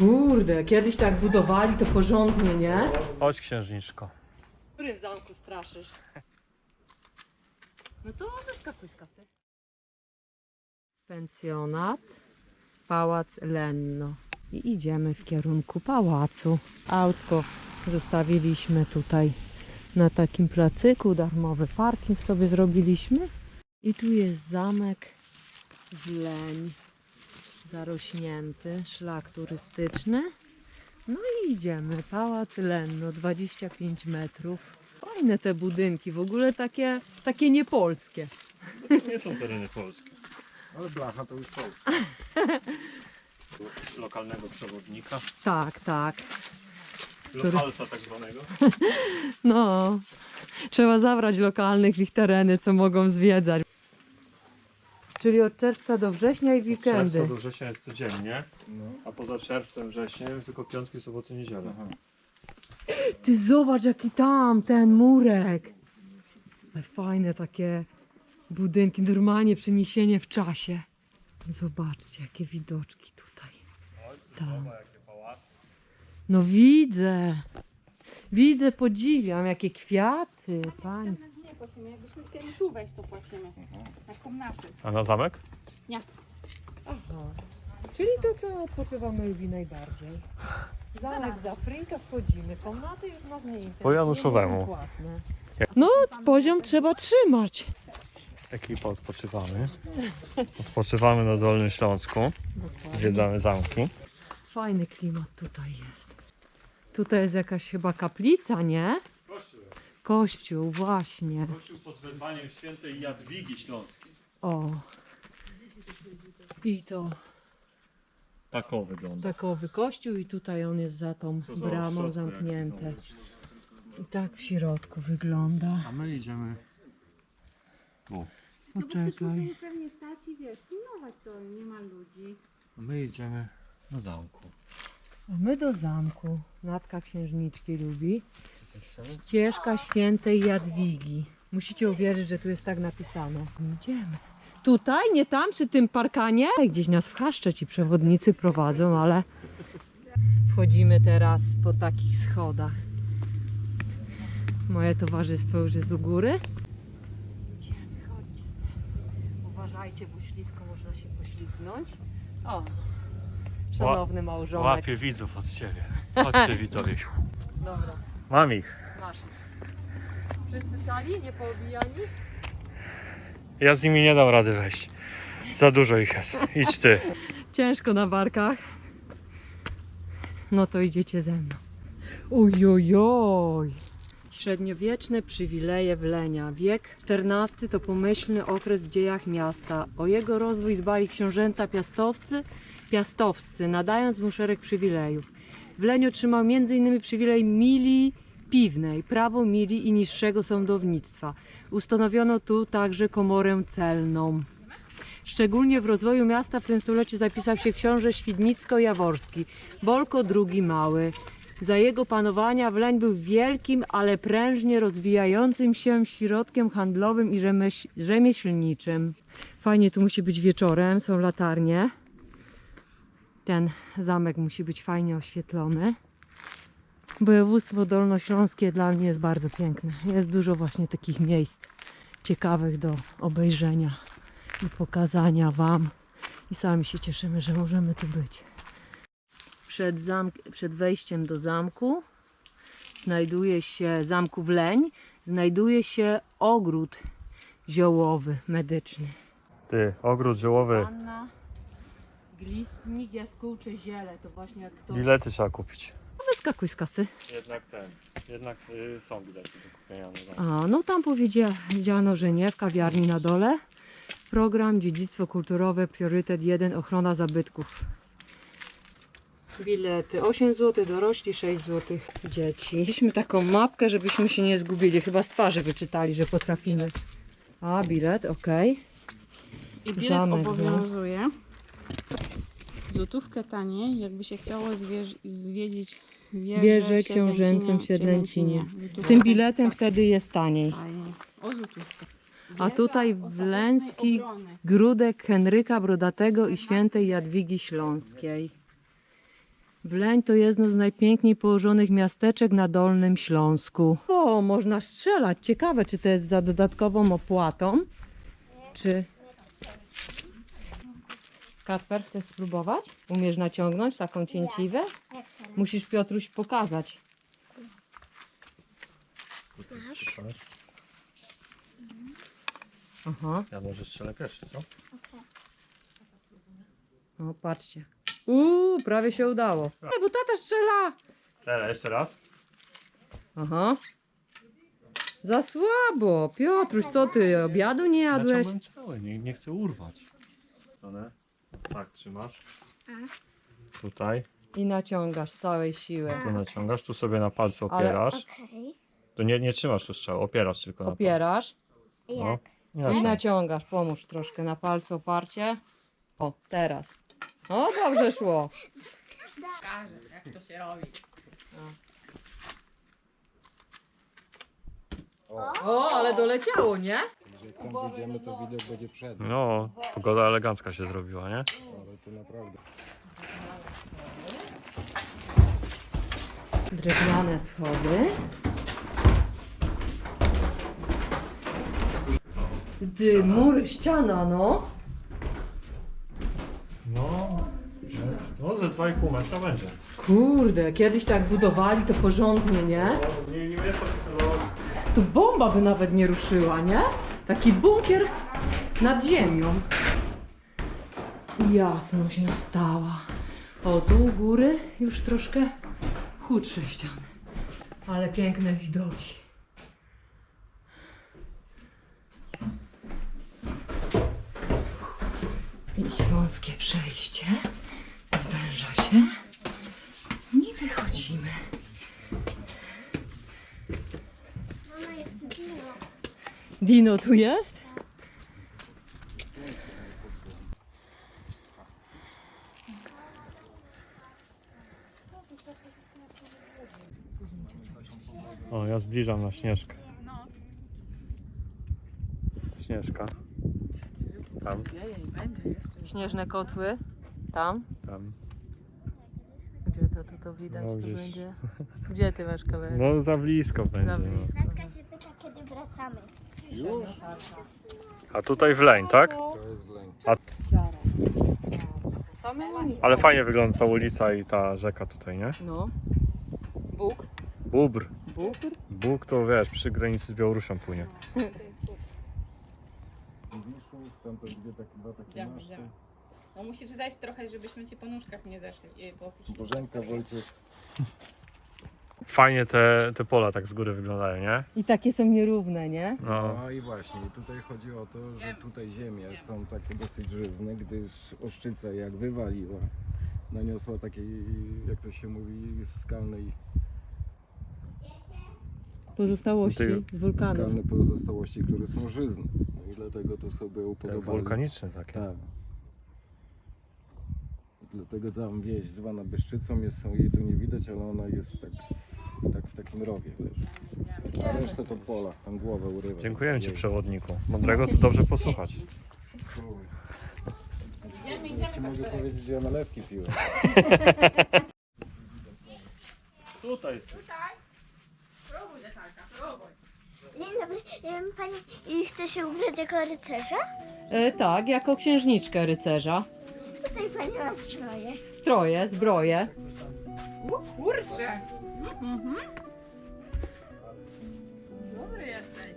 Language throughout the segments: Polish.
Kurde, kiedyś tak budowali to porządnie, nie? Chodź księżniczko. W którym zamku straszysz? No to wyskakuj z kasy. Pensjonat, Pałac Lenno. I idziemy w kierunku pałacu. Autko zostawiliśmy tutaj na takim placyku, darmowy parking sobie zrobiliśmy. I tu jest zamek Wleń, zarośnięty, szlak turystyczny. No i idziemy. Pałac Lenno, 25 metrów. Fajne te budynki, w ogóle takie, takie niepolskie. To nie są tereny polskie. Ale blacha to już Polska. Tu Lokalnego przewodnika. Tak, tak. Lokalsa tak zwanego. No, trzeba zabrać lokalnych w ich tereny, co mogą zwiedzać. Czyli od czerwca do września i weekendy. Czerwca do września jest codziennie, No. a poza czerwcem, wrześniem tylko piątki, soboty, niedziela. Aha. Ty zobacz jaki tam, ten murek. Ale Fajne takie budynki, normalnie przeniesienie w czasie. Zobaczcie jakie widoczki tutaj. Tam. No widzę. Widzę, podziwiam, jakie kwiaty, pani. Płacimy, jakbyśmy chcieli tu wejść, to płacimy. Na komnaty. A na zamek? Aha. Czyli to, co odpoczywamy lubi najbardziej. Zamek za Frinka wchodzimy, komnaty już nie interesują. Po Januszowemu. płatne. No, poziom trzeba trzymać. Ekipa odpoczywamy. Odpoczywamy na Dolnym Śląsku. Zwiedzamy zamki. Fajny klimat tutaj jest. Tutaj jest jakaś chyba kaplica, nie? Kościół, właśnie. Kościół pod wezwaniem świętej Jadwigi Śląskiej. O. I to Tak wygląda. takowy kościół i tutaj on jest za tą za bramą ośrodek, zamknięte. I tak w środku wygląda. A my idziemy tu. No bo ktoś Poczekaj. pewnie stać i wiesz, pilnować to, nie ma ludzi. A my idziemy do zamku. A my do zamku. Natka księżniczki lubi. Ścieżka świętej Jadwigi. Musicie uwierzyć, że tu jest tak napisane. Idziemy. Tutaj, nie tam, przy tym parkanie? Gdzieś nas w chaszcze ci przewodnicy prowadzą, ale wchodzimy teraz po takich schodach. Moje towarzystwo już jest u góry. Idziemy, chodźcie. Uważajcie, bo ślisko można się poślizgnąć. O, szanowny małżonek. Łapię widzów od ciebie. Chodźcie widzowie. Dobra. Mam ich. Masz. Wszyscy cali, nie poobijani? Ja z nimi nie dam rady wejść. Za dużo ich jest. Idź ty. Ciężko na barkach. No to idziecie ze mną. Ojojoj. Średniowieczne przywileje Wlenia. Wiek XIV to pomyślny okres w dziejach miasta. O jego rozwój dbali książęta piastowcy, piastowscy, nadając mu szereg przywilejów. Wleń otrzymał m.in. przywilej mili piwnej, prawo mili i niższego sądownictwa. Ustanowiono tu także komorę celną. Szczególnie w rozwoju miasta w tym stuleciu zapisał się książę Świdnicko-Jaworski, Bolko II Mały. Za jego panowania Wleń był wielkim, ale prężnie rozwijającym się środkiem handlowym i rzemieślniczym. Fajnie tu musi być wieczorem, są latarnie. Ten zamek musi być fajnie oświetlony. Województwo dolnośląskie dla mnie jest bardzo piękne. Jest dużo właśnie takich miejsc ciekawych do obejrzenia i pokazania Wam. I sami się cieszymy, że możemy tu być. Przed, zamk- przed wejściem do zamku znajduje się, zamku Wleń, znajduje się ogród ziołowy, medyczny. Ty, ogród ziołowy. Anna, glistnik, jaskółcze ziele, to właśnie jak to... Bilety trzeba kupić. Wyskakuj z kasy. Jednak ten. Jednak y, są bilety do kupienia. na zamku. A, no tam powiedziano, że nie, w kawiarni na dole. Program Dziedzictwo Kulturowe, priorytet 1, ochrona zabytków. Bilety 8 zł, dorośli 6 zł, dzieci. Mieliśmy taką mapkę, żebyśmy się nie zgubili. Chyba z twarzy wyczytali, że potrafimy. A, bilet, ok. I bilet Zamek, no. obowiązuje. Złotówkę taniej, jakby się chciało zwierz- zwiedzić wieżę, Wieżę w książęcym w. Siedlencinie. Z tym biletem wtedy jest taniej. taniej. O złotówkę. A Wieża tutaj ostatecznej Wlęski obrony. Grudek Henryka Brodatego i świętej Jadwigi Śląskiej. Wleń to jedno z najpiękniej położonych miasteczek na Dolnym Śląsku. O, można strzelać. Ciekawe, czy to jest za dodatkową opłatą, czy... Kacper, chcesz spróbować? Umiesz naciągnąć taką cięciwę? Musisz Piotruś pokazać. Aha, Ja może strzelę pierwszy, co? o patrzcie. Uuu, prawie się udało. Ej, bo tata strzela! Teraz jeszcze raz. Aha. Za słabo. Piotruś, co ty, obiadu nie jadłeś? Cały, nie, nie chcę urwać. Co nie? Tak, trzymasz. Tutaj, I naciągasz z całej siły. tu naciągasz, tu sobie na palcu Ale- opierasz. Okej. Tu nie, nie trzymasz tu strzału, opierasz tylko na Opierasz palcu. Jak? No. i I naciągasz. Pomóż troszkę na palcu oparcie. O, teraz. O, dobrze szło. O, ale doleciało, nie? Jak tam wyjdziemy, to widok będzie przed. No, pogoda elegancka się zrobiła, nie? Ale to naprawdę. Drewniane schody. Ty, mury, ściana, no. No, no ze 2,5 metra będzie. Kurde, kiedyś tak budowali to porządnie, nie? No, nie, nie jest to Tu bomba by nawet nie ruszyła, nie? Taki bunkier nad ziemią. Jasno się nastała. O, tu u góry już troszkę chudsze ściany. Ale piękne widoki. I wąskie przejście. Zwęża się. Nie wychodzimy. Mama jest dino. Dino tu jest? O, ja zbliżam na Śnieżkę. Śnieżka. Tam, Śnieżne kotły. Tam. tam. Gdzie to, to, to widać? No, to gdzieś. będzie. Gdzie ty masz kamerę? No za blisko będzie. blisko. No. Natka się pyta, kiedy wracamy. Już? A tutaj w Leń, tak? To jest wlęk. Same linie. Ale fajnie wygląda ta ulica i ta rzeka tutaj, nie? No. Bóg. Bóbr. Bóg. Bóg to wiesz, przy granicy z Białorusią płynie. Wiszów, tam to dwie takie, dwa takie Idziemy, maszty. idziemy. No musisz zejść trochę, żebyśmy ci po nóżkach nie zeszli. i- Bo Bożenka, Wojciech. Fajnie te, te pola tak z góry wyglądają, nie? I takie są nierówne, nie? No. No i właśnie, i tutaj chodzi o to, że tutaj ziemie są takie dosyć żyzne, gdyż oszczyca jak wywaliła, naniosła takiej, jak to się mówi, skalnej, Pozostałości Ty- z wulkanu. skalne pozostałości, które są żyzne. No i dlatego to sobie Te upodobali. wulkaniczne takie. Tak. Dlatego tam wieś zwana Byszczycą jest, są jej tu nie widać, ale ona jest tak, tak w takim rowie leży. A resztę to pola, tam głowę urywa. Dziękujemy Ci przewodniku. Mądrego to dobrze posłuchać. Kurde. Jeśli mogę powiedzieć, że ja nalewki piłem. Tutaj. Dzień dobry, pani y, chce się ubrać jako rycerza? E, tak, jako księżniczkę rycerza. Tutaj pani ma stroje. Stroje, zbroje. Kurczę! Mhm. Dobry jesteś.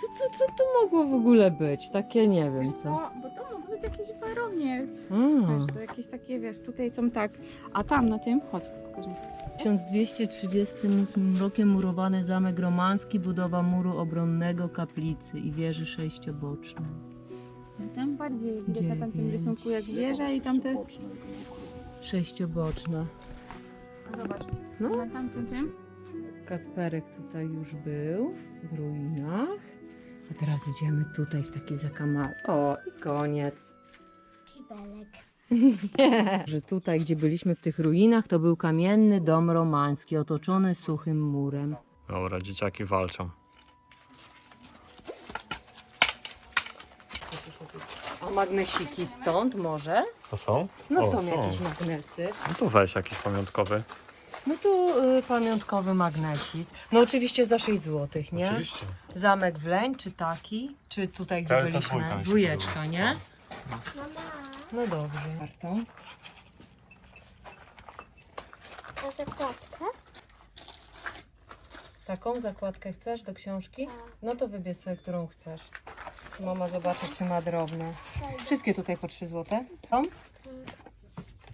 Co, co, co to mogło w ogóle być? Takie nie wiem co. Co? Bo to mogą być jakieś warownie. A, Wiesz, to jakieś takie, wiesz, tutaj są tak, a tam na tym, chodź, pokażę. w 1238 rokiem murowany zamek romański, budowa muru obronnego, kaplicy i wieży sześciobocznej. Tam bardziej widać na tamtym Dziewięć. rysunku jak wieża i tamte, Sześcioboczna. Zobacz, No. na tamtym tym. Kacperek tutaj już był w ruinach. A teraz idziemy tutaj w taki zakamar. O, i koniec. Kibelek. Że tutaj, gdzie byliśmy w tych ruinach, to był kamienny dom romański, otoczony suchym murem. Dobra, dzieciaki walczą. O, magnesiki stąd może? To są? No O, są jakieś magnesy. No to weź jakiś pamiątkowy. No to y, pamiątkowy magnesik. No oczywiście za 6 zł, nie? Oczywiście. Zamek Wleń, czy taki? Czy tutaj, gdzie Ta- byliśmy? mi się Dwójeczka, podoba. nie? Mama, No dobrze. Kartą. a zakładkę? Taką zakładkę chcesz do książki? No to wybierz sobie, którą chcesz. Mama zobaczy, czy ma drobne. Wszystkie tutaj po 3 zł. Tą?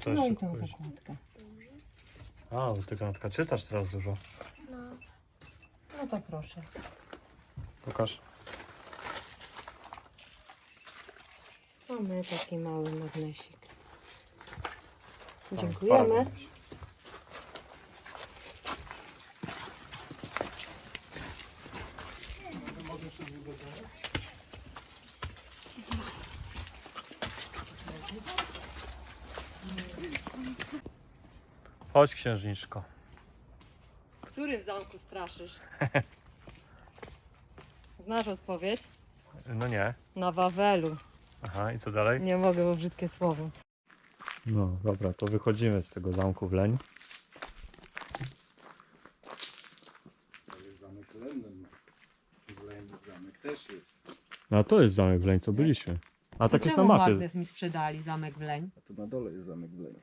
To No i tą zakładkę. A, bo ty Natka czytasz teraz dużo. No. No to proszę. Pokaż. Mamy taki mały magnesik. Dziękujemy. Chodź księżniczko. W którym zamku straszysz? Znasz odpowiedź? No nie. Na Wawelu. Aha, i co dalej? Nie mogę, bo brzydkie słowo. No dobra, to wychodzimy z tego zamku w Leń. To jest zamek Lennon. Len- Zamek też jest. No a to jest zamek w Leń, co byliśmy. A tak jest na Czemu mapie. magnes mi sprzedali zamek Wleń? A tu na dole jest zamek Len.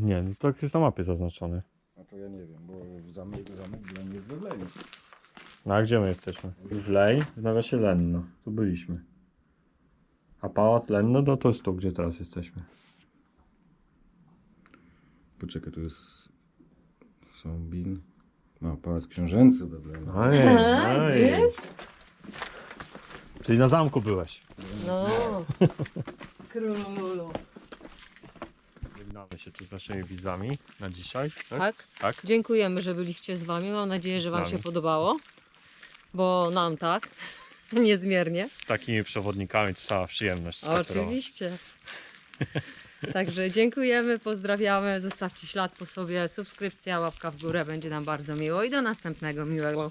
Nie, no tak jest na mapie zaznaczony. A to ja nie wiem, bo zamek, zamek Len jest we Wleniu. No a gdzie my jesteśmy? W Lej, w nawiasie Lenno. Tu byliśmy. A pałac Lenno, no to jest tu, gdzie teraz jesteśmy. Poczekaj, tu jest Sąbin. Ma pałac książęcy we Wleniu. Ojej, ojej. wiesz? Czyli na zamku byłeś. No. Królu. Żegnamy się tu z naszymi widzami na dzisiaj. Tak? Tak? Tak. Dziękujemy, że byliście z Wami. Mam nadzieję, że Wam się podobało. Bo nam tak. Niezmiernie. Z takimi przewodnikami to cała przyjemność spacerować. Oczywiście. Także dziękujemy, pozdrawiamy. Zostawcie ślad po sobie. Subskrypcja, łapka w górę będzie nam bardzo miło. I do następnego miłego